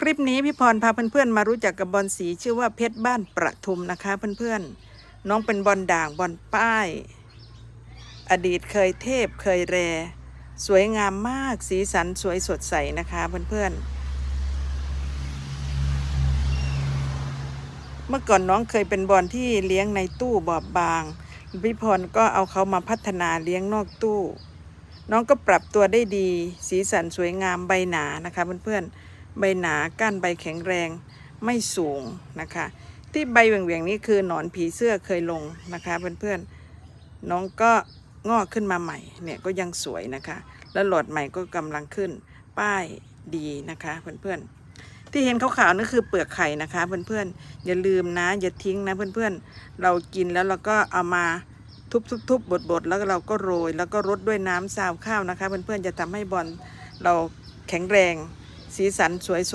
คลิปนี้พี่พรพาเพื่อนๆมารู้จักกับบอลสีชื่อว่าเพชรบ้านประทุมนะคะเพื่อนๆ น้องเป็นบอลด่างบอลป้าย อดีตเคยเทพเคยแร สวยงามมากสีสันสวยสดใสนะคะเพื่อนๆ เมื่อก่อนน้องเคยเป็นบอลที่เลี้ยงในตู้บอบบางพี่พรก็เอาเขามาพัฒนาเลี้ยงนอกตู้ น้องก็ปรับตัวได้ดี สีสันสวยงามใบหนานะคะเพื่อนๆ ใบหนาก้านใบแข็งแรงไม่สูงนะคะ ที่ใบเหวี่ยงๆนี้คือหนอนผีเสื้อเคยลงนะคะเพื่อนๆน้องก็งอกขึ้นมาใหม่เนี่ยก็ยังสวยนะคะ แล้วหลอดใหม่ก็กำลังขึ้น ป้ายดีนะคะเพื่อนๆที่เห็นขาวๆนั่นคือเปลือกไข่นะคะเพื่อนๆอย่าลืมนะอย่าทิ้งนะเพื่อนๆเรากินแล้วเราก็เอามาทุบๆๆบดๆแล้วเราก็โรย แล้วก็รดด้วยน้ำซาวข้าวนะคะ เพื่อนๆจะทำให้บอลเราแข็งแรง สีสันสวย